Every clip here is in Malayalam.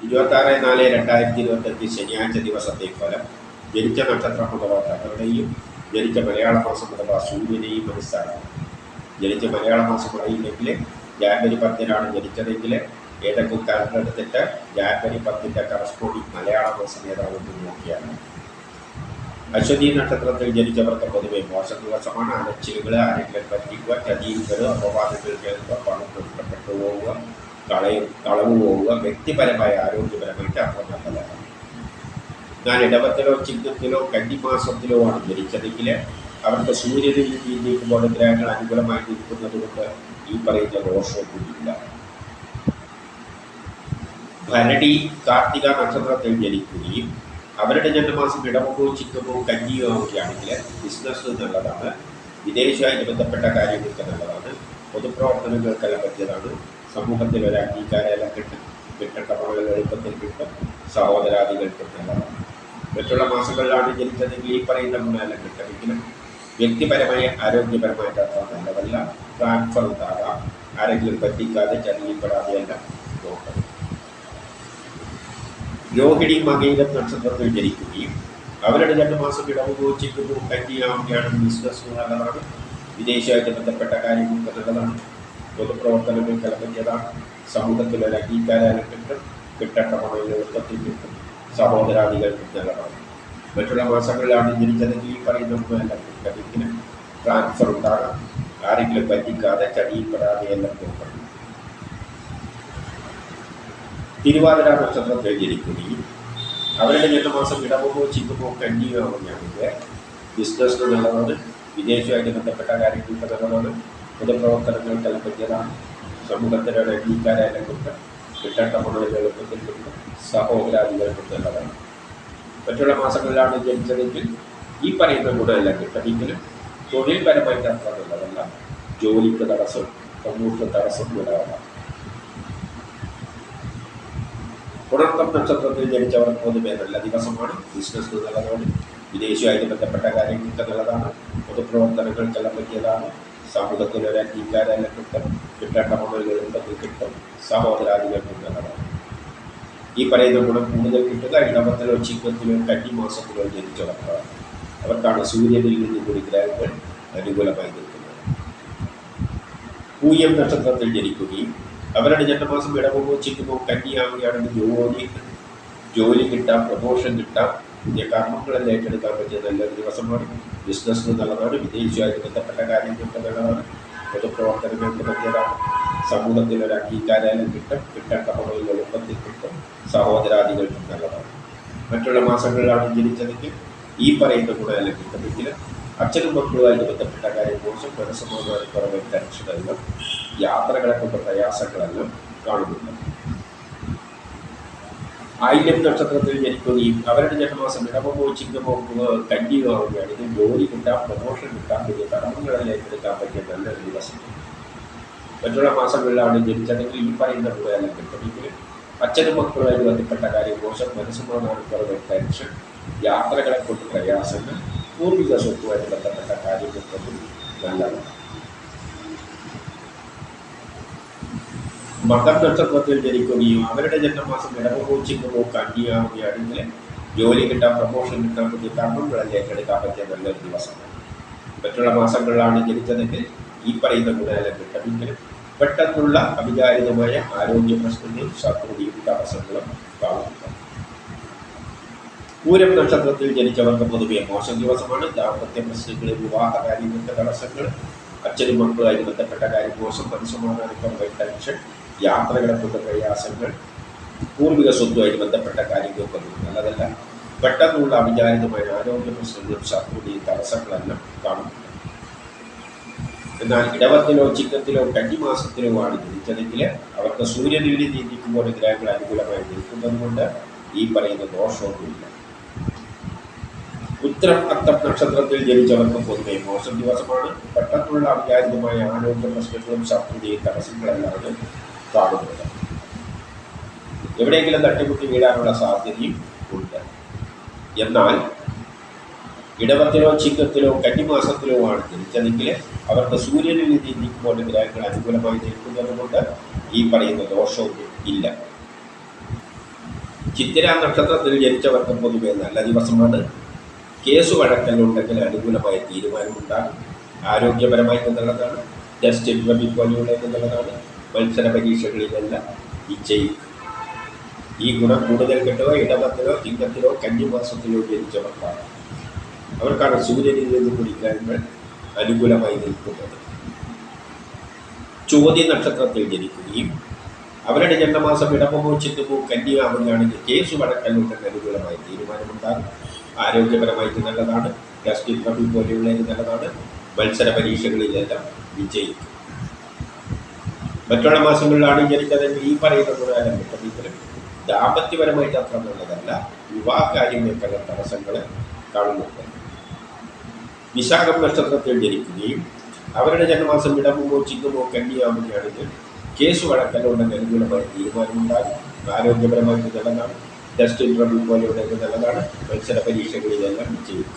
ഇരുപത്താറ് നാല് രണ്ടായിരത്തി ഇരുപത്തഞ്ച് ശനിയാഴ്ച ദിവസത്തെ ഫലം ജനിച്ച നക്ഷത്രം അഥവാ തങ്ങളുടെയും ജനിച്ച മലയാള മാസം അഥവാ സൂര്യനെയും മനസ്സിലാക്കണം ജനിച്ച മലയാള മാസം അറിയില്ലെങ്കിൽ ജാനുവരി പത്തിനാണ് ജനിച്ചതെങ്കിൽ ഏതൊക്കെ കാലം എടുത്തിട്ട് ജാനുവരി പത്തിന്റെ കറസ്പോണ്ടിങ് മലയാള മാസം ഏതാണെന്ന് നോക്കിയാണ് അശ്വതി നക്ഷത്രത്തിൽ ജനിച്ചവർക്ക് പൊതുവെ മോശം ദിവസമാണ്. അലച്ചിലുകൾ ആരെങ്കിലും പറ്റിക്കുക ചതിയുകൾ അപവാദങ്ങൾ കേൾക്കുക പണം നഷ്ടപ്പെട്ടു പോവുക കളയും കളവ് പോവുക വ്യക്തിപരമായ ആരോഗ്യപരമായിട്ട് അത്ര നല്ലതാണ് ഞാൻ ഇടവത്തിലോ ചിഹ്നത്തിലോ കന്നിമാസത്തിലോ ആണ് ജനിച്ചതെങ്കിൽ അവർക്ക് സൂര്യനിൽ ജീവിക്കുമ്പോൾ ഗ്രഹങ്ങൾ അനുകൂലമായി നിൽക്കുന്നത് കൊണ്ട് ഈ പറയുന്ന ദോഷമൊന്നുമില്ല. ഭരണി കാർത്തിക നക്ഷത്രത്തിൽ ജനിക്കുകയും അവരുടെ ജന്മമാസം ഇടവക്കോ ചിക്കമോ കഞ്ഞിയോ ഒക്കെയാണെങ്കിൽ ബിസിനസ് നല്ലതാണ് വിദേശവുമായി ബന്ധപ്പെട്ട കാര്യങ്ങൾക്ക് നല്ലതാണ്. പൊതുപ്രവർത്തനങ്ങൾക്കെല്ലാം പറ്റിയതാണ്. സമൂഹത്തിൽ ഒരു അംഗീകാരമെല്ലാം കിട്ടും കിട്ടേണ്ട പണങ്ങൾ എളുപ്പത്തിൽ കിട്ടും. സഹോദരാദികൾ കിട്ടുന്നതാണ് മറ്റുള്ള മാസങ്ങളിലാണ് ജനിച്ചതെങ്കിൽ ഈ പറയുന്ന ഗുണമെല്ലാം കിട്ടുമെങ്കിലും വ്യക്തിപരമായ ആരോഗ്യപരമായിട്ട് അത്ര നല്ലതല്ല. ട്രാൻസ്ഫർ ഉണ്ടാകാം. ആരെങ്കിലും പറ്റിക്കാതെ ചതിയപ്പെടാതെ എല്ലാം നോക്കണം രോഹിണി മകയിലെ നക്ഷത്രത്തിൽ ജനിക്കുകയും അവരുടെ രണ്ട് മാസം ഇടവ് ചിക്കുന്നു കന്യാവുകയാണ് ബിസിനസ് നല്ലതാണ് വിദേശമായിട്ട് ബന്ധപ്പെട്ട കാര്യങ്ങൾ നല്ലതാണ് പൊതുപ്രവർത്തനങ്ങൾക്ക് ഇളകിയതാണ് സമൂഹത്തിൽ ഒരു അംഗീകാരം കിട്ടും കിട്ടേണ്ട പണം എളുപ്പത്തിൽ കിട്ടും സഹോദരാദികൾക്ക് നല്ലതാണ് മറ്റുള്ള മാസങ്ങളിലാണ് ജനിച്ചതെങ്കിൽ ഈ പറയുന്ന ഒന്നുമല്ല കിട്ടുമെങ്കിൽ ട്രാൻസ്ഫർ ഉണ്ടാകാം ആരെങ്കിലും പറ്റിക്കാതെ ചടിയിൽപ്പെടാതെ എല്ലാം നോക്കണം തിരുവാതിര നക്ഷത്രത്തിൽ ജനിക്കുകയും അവരുടെ ജന്മമാസം ഇടവമോ ചിങ്ങമോ കന്നിയോ ആവുകയാണെങ്കിൽ ബിസിനസ് നല്ലതാണ്. വിദേശമായിട്ട് ബന്ധപ്പെട്ട കാര്യങ്ങൾക്ക് നല്ലതാണ്. പൊതുപ്രവർത്തനങ്ങൾക്കെല്ലാം പറ്റിയതാണ് സമൂഹത്തിലൂടെ അംഗീകാരം കിട്ടും കിട്ടേണ്ട പണം എളുപ്പത്തിൽ കിട്ടും സഹോദരാദികൾക്ക് നല്ലതാണ് മറ്റുള്ള മാസങ്ങളിലാണ് ജനിച്ചതെങ്കിൽ ഈ പറയുന്ന കൂടുതലല്ല കിട്ടുമെങ്കിലും തൊഴിൽപരമായി നടത്താറുള്ളതല്ല ജോലിക്ക് തടസ്സം സമൂഹത്തിന് തടസ്സം ഉണ്ടാകാം പുണർത്തം നക്ഷത്രത്തിൽ ജനിച്ചവർ പൊതുവെ നല്ല ദിവസമാണ് ബിസിനസ് നല്ലതാണ് വിദേശവുമായിട്ട് ബന്ധപ്പെട്ട കാര്യങ്ങൾക്ക് നല്ലതാണ് പൊതുപ്രവർത്തനങ്ങൾക്കെല്ലാം പറ്റിയതാണ് സമൂഹത്തിൽ ഒരു അംഗീകാരമെല്ലാം കിട്ടും. കിട്ടേണ്ട പണം എളുപ്പത്തിൽ കിട്ടും. സഹോദരാദികൾക്ക് നല്ലതാണ് ഈ പറയുന്ന ഗുണം കൂടുതൽ കിട്ടുക ഇടവത്തിലോ ചിക്കത്തിലോ മാസത്തിലോ ജനിച്ചവർക്കാണ് അവർക്കാണ് സൂര്യനിൽ നിന്ന് കൂടി ഗ്രഹങ്ങൾ അനുകൂലമായി നിൽക്കുന്നത്. പൂയം നക്ഷത്രത്തിൽ ജനിക്കുകയും അവരുടെ ജന്മമാസം ഇടവമോ ചിക്കുമ്പോൾ കന്നിയാവുകയാണെങ്കിൽ ജോലി ജോലി കിട്ടാം പ്രമോഷൻ കിട്ടാം. പുതിയ കർമ്മങ്ങളെല്ലാം ഏറ്റെടുക്കാൻ പറ്റിയ നല്ലൊരു ദിവസമാണ് ബിസിനസ് നല്ലതാണ് വിദേശവുമായിട്ട് ബന്ധപ്പെട്ട കാര്യങ്ങൾക്ക് നല്ലതാണ്. പൊതുപ്രവർത്തനങ്ങൾക്ക് പറ്റിയതാണ് സമൂഹത്തിൽ ഒരു അംഗീകാരം കിട്ടും കിട്ടേണ്ട പണവും എളുപ്പത്തിൽ കിട്ടും സഹോദരാദികൾക്കും നല്ലതാണ്. മറ്റുള്ള മാസങ്ങളിലാണ് ജനിച്ചതെങ്കിൽ ഈ പറയുന്ന ഗുണമെല്ലാം കിട്ടുമെങ്കിൽ അച്ഛനും മക്കളുമായിട്ട് ബന്ധപ്പെട്ട കാര്യം മോശം മനസ്സമാധാനക്കുറവ് ടെൻഷനെല്ലാം യാത്രകളെ കൊണ്ട് പ്രയാസങ്ങളെല്ലാം കാണുന്നുണ്ട്. ആയില്യം നക്ഷത്രത്തിൽ ജനിക്കുകയും അവരുടെ ജന്മമാസം ഇടവമോ ചിങ്ങമോ ആവുകയാണ്. ആവുകയാണെങ്കിൽ ജോലി കിട്ടാം പ്രമോഷൻ കിട്ടാം വലിയ കടമകളിൽ ഏറ്റെടുക്കാൻ പറ്റിയ നല്ലൊരു ദിവസം. മറ്റുള്ള മാസങ്ങളിലാണ് ജനിച്ചതെങ്കിൽ ഈ പറയുന്ന ഗുണമെല്ലാം കിട്ടുമെങ്കിലും അച്ഛനും മക്കളുമായി ബന്ധപ്പെട്ട കാര്യം മോശം മനസ്സമാധാനക്കുറവ് ടെൻഷൻ യാത്രകളെ കൊണ്ട് പ്രയാസങ്ങൾ പൂർവിക സ്വത്തുമായിട്ട് ബന്ധപ്പെട്ട കാര്യങ്ങൾ നല്ലതാണ്. മകർ നക്ഷത്രത്തിൽ ജനിക്കുകയും അവരുടെ ജന്മമാസം ഇടവകോ ചിങ്ങമോ കന്നിയാവുകയാണെങ്കിൽ ജോലി കിട്ടാൻ പ്രമോഷൻ കിട്ടാൻ പുതിയ കർമ്മങ്ങളിലേക്ക് എടുക്കാൻ പറ്റിയ നല്ലൊരു ദിവസമാണ് മറ്റുള്ള മാസങ്ങളിലാണ് ജനിച്ചതെങ്കിൽ ഈ പറയുന്ന ഗുണമെല്ലാം കിട്ടുമെങ്കിലും പെട്ടെന്നുള്ള അവിചാരിതമായ ആരോഗ്യ പ്രശ്നങ്ങളും ശത്രുതയും തടസ്സങ്ങളും കാണുന്നുണ്ട് പൂരം നക്ഷത്രത്തിൽ ജനിച്ചവർക്ക് പൊതുവെ മോശം ദിവസമാണ്. ദാമ്പത്യ പ്രശ്നങ്ങൾ വിവാഹ കാര്യങ്ങൾക്ക് തടസ്സങ്ങൾ അച്ഛനും മക്കളുമായി ബന്ധപ്പെട്ട കാര്യം മോശം മനസ്സമാധാനക്കുറവ് ടെൻഷൻ യാത്രകളെ കൊണ്ട് പ്രയാസങ്ങൾ പൂർവിക സ്വത്തുമായിട്ട് ബന്ധപ്പെട്ട കാര്യങ്ങളൊക്കെ നല്ലതല്ല. പെട്ടെന്നുള്ള അവിചാരിതമായ ആരോഗ്യ പ്രശ്നങ്ങളും ശത്രുതയും തടസ്സങ്ങളെല്ലാം കാണുന്നുണ്ട് എന്നാൽ ഇടവത്തിലോ ചിക്കത്തിലോ കന്നിമാസത്തിലോ ആണ് ജനിച്ചതെങ്കിൽ അവർക്ക് സൂര്യനീതി നീതിക്കുമ്പോഴെ ഗ്രഹങ്ങൾ അനുകൂലമായി നിൽക്കുന്നത് കൊണ്ട് ഈ പറയുന്ന ദോഷമൊന്നുമില്ല. ഉത്തരം അത്തം നക്ഷത്രത്തിൽ ജനിച്ചവർക്ക് പൊതുവെ മോശം ദിവസമാണ്. പെട്ടെന്നുള്ള അവിചാരിതമായ ആരോഗ്യ പ്രശ്നങ്ങളും ശത്രുതയും തടസ്സങ്ങളെല്ലാം കാണുന്നത്. എവിടെയെങ്കിലും തട്ടിമുട്ടി വീഴാനുള്ള സാധ്യതയും ഉണ്ട്. എന്നാൽ ഇടവത്തിലോ ചിങ്ങത്തിലോ കന്നിമാസത്തിലോ ആണ് ജനിച്ചതെങ്കിൽ അവർക്ക് സൂര്യനിൽ നിന്ന് നീക്കുമ്പോൾ ഗ്രഹങ്ങൾ അനുകൂലമായി നിൽക്കുന്നതുകൊണ്ട് ഈ പറയുന്ന ദോഷവും ഇല്ല. ചിത്തിര നക്ഷത്രത്തിൽ ജനിച്ചവർക്ക് പൊതുവെ നല്ല ദിവസമാണ്. കേസ് വഴക്കലുണ്ടെങ്കിൽ അനുകൂലമായ തീരുമാനമുണ്ടാകും. ആരോഗ്യപരമായി എന്നുള്ളതാണ്. ജസ്റ്റ് ഇന്റർവ്യൂ എന്നുള്ളതാണ്. മത്സര പരീക്ഷകളിലെല്ലാം വിജയിക്കും ഈ ഗുണം കൂടുതൽ കിട്ടുക ഇടവത്തിലോ ചിങ്ങത്തിലോ കന്നിമാസത്തിലോ ജനിച്ചവർക്കാണ് അവർക്കാണ് സൂര്യനിൽ നിന്ന് കൂടി ഗ്രഹങ്ങൾ അനുകൂലമായി നിൽക്കുന്നത്. ചോദ്യ നക്ഷത്രത്തിൽ ജനിക്കുകയും അവരുടെ ജന്മമാസം ഇടമോ ചിത്തുമോ കന്യാവുകയാണെങ്കിൽ കേസ് വഴക്കലുണ്ടെന്ന് അനുകൂലമായി തീരുമാനമുണ്ടാകും. ആരോഗ്യപരമായിട്ട് നല്ലതാണ്. ടെസ്റ്റ് ഇന്റർവ്യൂ പോലെയുള്ളതിന് നല്ലതാണ്. മത്സര പരീക്ഷകളിലെല്ലാം വിജയിക്കും. മറ്റുള്ള മാസങ്ങളിലാണ് ജനിച്ചതെങ്കിൽ ഈ പറയുന്ന ഗുണകാലം കിട്ടുന്നെങ്കിലും ദാമ്പത്യപരമായിട്ട് അത്ര നല്ലതല്ല. വിവാഹ കാര്യങ്ങൾക്കുള്ള തടസ്സങ്ങൾ കാണുന്നുണ്ട്. വിശാഖം നക്ഷത്രത്തിൽ ജനിക്കുകയും അവരുടെ ജന്മമാസം ഇടമോ ചിങ്ങമോ കണ്ണിയാവുകയാണെങ്കിൽ കേസ് വഴക്കലുണ്ടെന്ന് അനുകൂലമായ തീരുമാനമുണ്ടാകും. ആരോഗ്യപരമായിട്ട് നല്ലതാണ്. ടെസ്റ്റ് ഇന്റർവ്യൂ പോലെയുള്ള നല്ലതാണ്. മത്സര പരീക്ഷകളിലെല്ലാം വിജയിക്കും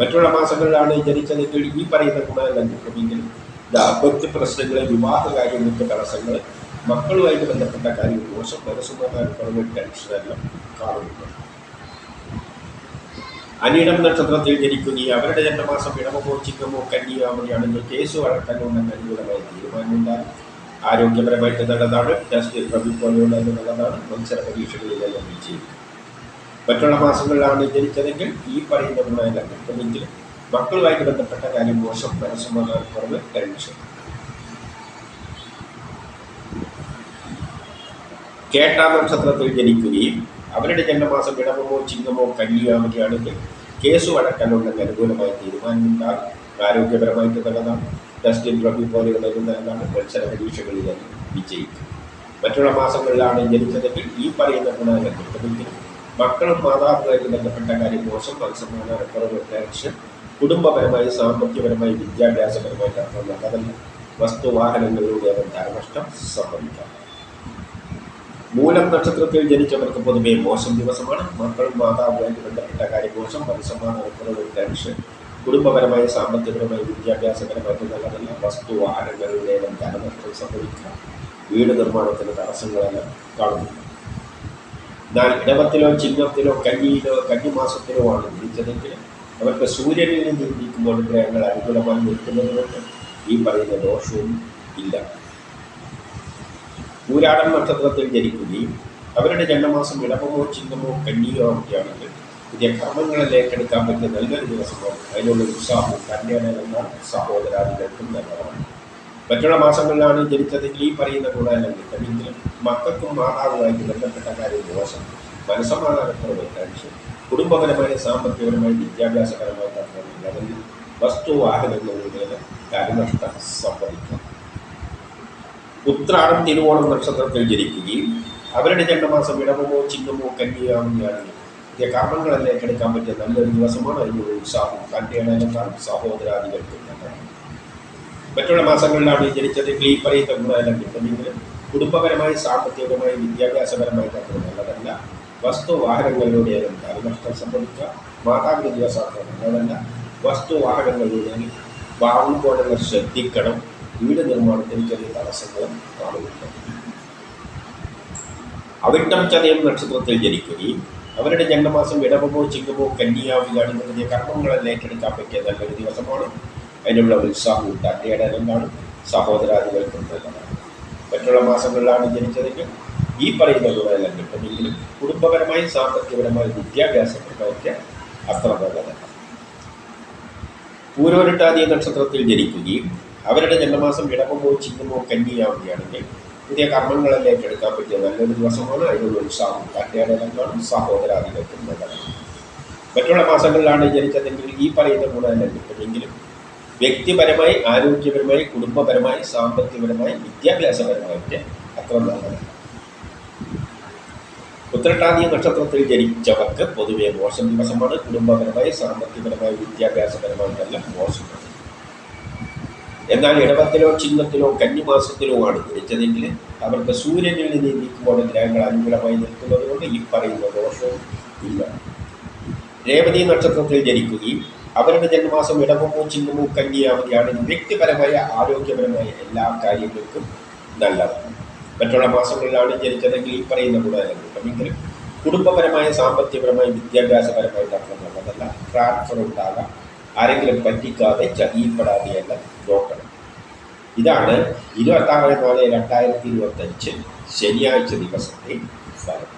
മറ്റുള്ള മാസങ്ങളിലാണ് ജനിച്ചതെങ്കിൽ ഈ പറയുന്ന ഗുണമെല്ലാം കിട്ടുമെങ്കിലും ദാമ്പത്യ പ്രശ്നങ്ങൾ വിവാഹ കാര്യങ്ങൾക്ക് തടസ്സങ്ങൾ മക്കളുമായിട്ട് ബന്ധപ്പെട്ട കാര്യങ്ങൾ മോശം മനസ്സുമാർക്കുള്ള ടെൻഷനെല്ലാം കാണുന്നുണ്ട്. അനിടം നക്ഷത്രത്തിൽ ജനിക്കുന്ന. അവരുടെ ജന്മമാസം ഇടമോ ചിങ്ങമോ അവിടെയാണെങ്കിൽ കേസ് വഴക്കല്ലുണ്ടെന്ന് അനുകൂലമായ തീരുമാനമുണ്ടാകും ആരോഗ്യപരമായിട്ട് നല്ലതാണ്. ടെസ്റ്റ് ഇന്റർവ്യൂ പോലെയുള്ളത് നല്ലതാണ്. മത്സര പരീക്ഷകളിലെല്ലാം വിജയിക്കും. മറ്റുള്ള മാസങ്ങളിലാണ് ജനിച്ചതെങ്കിൽ ഈ പറയുന്ന ഗുണമെല്ലാം മക്കളുമായിട്ട് ബന്ധപ്പെട്ട കാര്യം മോശം മനസ്സമാധാനക്കുറവ് ടെൻഷൻ കേട്ടാ നക്ഷത്രത്തിൽ ജനിക്കുകയും അവരുടെ ജന്മമാസം ഇടവമോ ചിങ്ങമോ കല്ലിയാവുകയാണെങ്കിൽ കേസ് വഴക്കലുണ്ടെന്ന് അനുകൂലമായ തീരുമാനമുണ്ടാകും. ആരോഗ്യപരമായിട്ട് നല്ലതാണ്. ടെസ്റ്റ് ഇന്റർവ്യൂ പോലെയുള്ള നല്ലതാണ് മത്സര പരീക്ഷകളിൽ വിജയിക്കും. മറ്റുള്ള മാസങ്ങളിലാണ് ജനിച്ചതെങ്കിൽ ഈ പറയുന്ന ഗുണങ്ങൾ മക്കളും മാതാപിതാക്കളും ബന്ധപ്പെട്ട കാര്യം മോശം മനസ്സമാധാനക്കുറവ് ടെൻഷൻ കുടുംബപരമായി സാമ്പത്തികപരമായി വിദ്യാഭ്യാസപരമായി അത്ര നല്ലതല്ല വസ്തുവാഹനങ്ങളിലൂടെ അവൻ ധനനഷ്ടം സംഭവിക്കാം. മൂലം നക്ഷത്രത്തിൽ ജനിച്ചവർക്ക് പൊതുവെ മോശം ദിവസമാണ്. മക്കളും മാതാവുമായിട്ട് ബന്ധപ്പെട്ട കാര്യം മോശം മനസ്സമാധാനക്കുറവ് ടെൻഷൻ. കുടുംബപരമായി സാമ്പത്തികപരമായി വിദ്യാഭ്യാസപരമായി നല്ലതല്ല വസ്തുവാഹനങ്ങളിലൂടെ അവൻ ധനനഷ്ടം സംഭവിക്കാം. വീട് നിർമ്മാണത്തിന് തടസ്സങ്ങളെല്ലാം കാണുന്നു. എന്നാൽ ഇടവത്തിലോ ചിഹ്നത്തിലോ കഞ്ഞിയിലോ കന്നിമാസത്തിലോ ആണ് ജനിച്ചതെങ്കിൽ അവർക്ക് സൂര്യനിൽ നിന്ന് ഇരിക്കുമ്പോൾ ഗ്രഹങ്ങൾ അനുകൂലമായി നിൽക്കുന്നതുകൊണ്ട് ഈ പറയുന്ന ദോഷവും ഇല്ല. പൂരാടൻ നക്ഷത്രത്തിൽ ജനിക്കുകയും അവരുടെ ജന്മമാസം ഇടവമോ ചിങ്ങമോ കന്നിയോ ഒക്കെയാണെങ്കിൽ പുതിയ കർമ്മങ്ങളെ ഏറ്റെടുക്കാൻ പറ്റിയ നല്ലൊരു ദിവസമാണ് അതിനുള്ള ഉത്സാഹവും കല്യാണമെന്ന സഹോദരാദികൾക്കും നല്ലതാണ്. മറ്റുള്ള മാസങ്ങളിലാണ് ജനിച്ചതെങ്കിൽ ഈ പറയുന്ന കിട്ടുമെങ്കിലും മക്കൾക്കും മാതാവുമായിട്ട് ബന്ധപ്പെട്ട കാര്യം ദോഷം മനസ്സമാധാനക്കുറവ് ടെൻഷൻ കുടുംബപരമായി സാമ്പത്തികപരമായി വിദ്യാഭ്യാസപരമായി അല്ലെങ്കിൽ വസ്തു വാഹനങ്ങളിലൂടെ ധനനഷ്ടം സംഭവിക്കാം ഉത്രാടം തിരുവോണം നക്ഷത്രത്തിൽ ജനിക്കുകയും അവരുടെ ജന്മമാസം ഇടവമോ ചിങ്ങമോ കന്യാവുകയാണെങ്കിൽ ഇതേ കർമ്മങ്ങളെല്ലാം ഏറ്റെടുക്കാൻ പറ്റിയ നല്ലൊരു ദിവസമാണ് അതിനുള്ള ഉത്സാഹം. കന്യകളെല്ലാം സഹോദരാദികൾക്ക് നല്ലതാണ് മറ്റുള്ള മാസങ്ങളിലാണ് ജനിച്ചതെങ്കിൽ ഈ പറയുന്ന ഗുണമെല്ലാം കിട്ടുമെങ്കിലും കുടുംബപരമായി സാമ്പത്തികപരമായി വിദ്യാഭ്യാസപരമായി തന്നെ നല്ലതല്ല. വസ്തു വാഹനങ്ങളിലൂടെയും ധനനഷ്ടം സംഭവിക്കുക. മാതാവിന്റെ ദിവസം നല്ലതല്ല വസ്തു വാഹനങ്ങളിലൂടെ വാങ്ങുമ്പോഴെല്ലാം ശ്രദ്ധിക്കണം. വീട് നിർമ്മാണത്തിന് ചെറിയ തടസ്സങ്ങളും കാണുന്നുണ്ട്. അവിട്ടം ചതയം നക്ഷത്രത്തിൽ ജനിക്കുകയും അവരുടെ ജന്മമാസം വിടവമോ ചിങ്ങമോ കന്യാവിലാണ് തുടങ്ങിയ കർമ്മങ്ങളെല്ലാം ഏറ്റെടുക്കാൻ പറ്റിയ നല്ലൊരു ദിവസമാണ്. അതിനുള്ള ഉത്സാഹവും തന്റെയിടലും കാണും. സഹോദരാദികൾക്കും നല്ലതാണ് മറ്റുള്ള മാസങ്ങളിലാണ് ജനിച്ചതെങ്കിൽ ഈ പറയുന്ന ഗുണമെല്ലാം കിട്ടുമെങ്കിലും കുടുംബപരമായി സാമ്പത്തികപരമായും വിദ്യാഭ്യാസപരമായിട്ട് അത്ര നല്ലതല്ല പൂരോരിട്ടാതി നക്ഷത്രത്തിൽ ജനിക്കുകയും അവരുടെ ജന്മമാസം ഇടവമോ ചിഹ്നമോ കന്നിയാവുകയാണെങ്കിൽ പുതിയ കർമ്മങ്ങളെല്ലാം ഏറ്റെടുക്കാൻ പറ്റിയ നല്ലൊരു ദിവസമാണ് അതിനുള്ള ഉത്സാഹം. കല്യാണങ്ങളും സഹോദരാദികൾക്കും നല്ലതാണ്. മറ്റുള്ള മാസങ്ങളിലാണ് ജനിച്ചതെങ്കിൽ ഈ പറയുന്ന ഗുണമെല്ലാം കിട്ടുമെങ്കിലും വ്യക്തിപരമായി ആരോഗ്യപരമായി കുടുംബപരമായി സാമ്പത്തികപരമായി വിദ്യാഭ്യാസപരമായിട്ട് അത്ര നല്ലതാണ് ഉത്രട്ടാതി നക്ഷത്രത്തിൽ ജനിച്ചവർക്ക് പൊതുവെ മോശം ദിവസമാണ് കുടുംബപരമായി സാമ്പത്തികപരമായി വിദ്യാഭ്യാസപരമായിട്ടെല്ലാം മോശമാണ് എന്നാൽ ഇടവത്തിലോ ചിഹ്നത്തിലോ കന്നിമാസത്തിലോ ആണ് ജനിച്ചതെങ്കിൽ അവർക്ക് സൂര്യനിൽ നിന്ന് നീക്കുമ്പോൾ ഗ്രഹങ്ങൾ അനുകൂലമായി നിൽക്കുന്നത് കൊണ്ട് ഈ പറയുന്ന ദോഷവും ഇല്ല. രേവതി നക്ഷത്രത്തിൽ ജനിക്കുകയും അവരുടെ ജന്മമാസം ഇടവമോ ചിഹ്നമോ കന്നിയാവുകയാണെങ്കിൽ വ്യക്തിപരമായ ആരോഗ്യപരമായ എല്ലാ കാര്യങ്ങൾക്കും നല്ലതാണ്. മറ്റുള്ള മാസങ്ങളിലാണ് ജനിച്ചതെങ്കിൽ ഈ പറയുന്ന ഗുണമെങ്കിലും കുടുംബപരമായ സാമ്പത്തികപരമായ വിദ്യാഭ്യാസപരമായ നല്ലതല്ല ട്രാൻസ്ഫർ ഉണ്ടാകാം. ആരെങ്കിലും പറ്റിക്കാതെ ചതിയിൽപ്പെടാതെയെല്ലാം നോക്കണം. ഇതാണ് ഇരുപത്താറ് നാല് രണ്ടായിരത്തി ഇരുപത്തഞ്ച് ശനിയാഴ്ച ദിവസത്തെ ഫലം.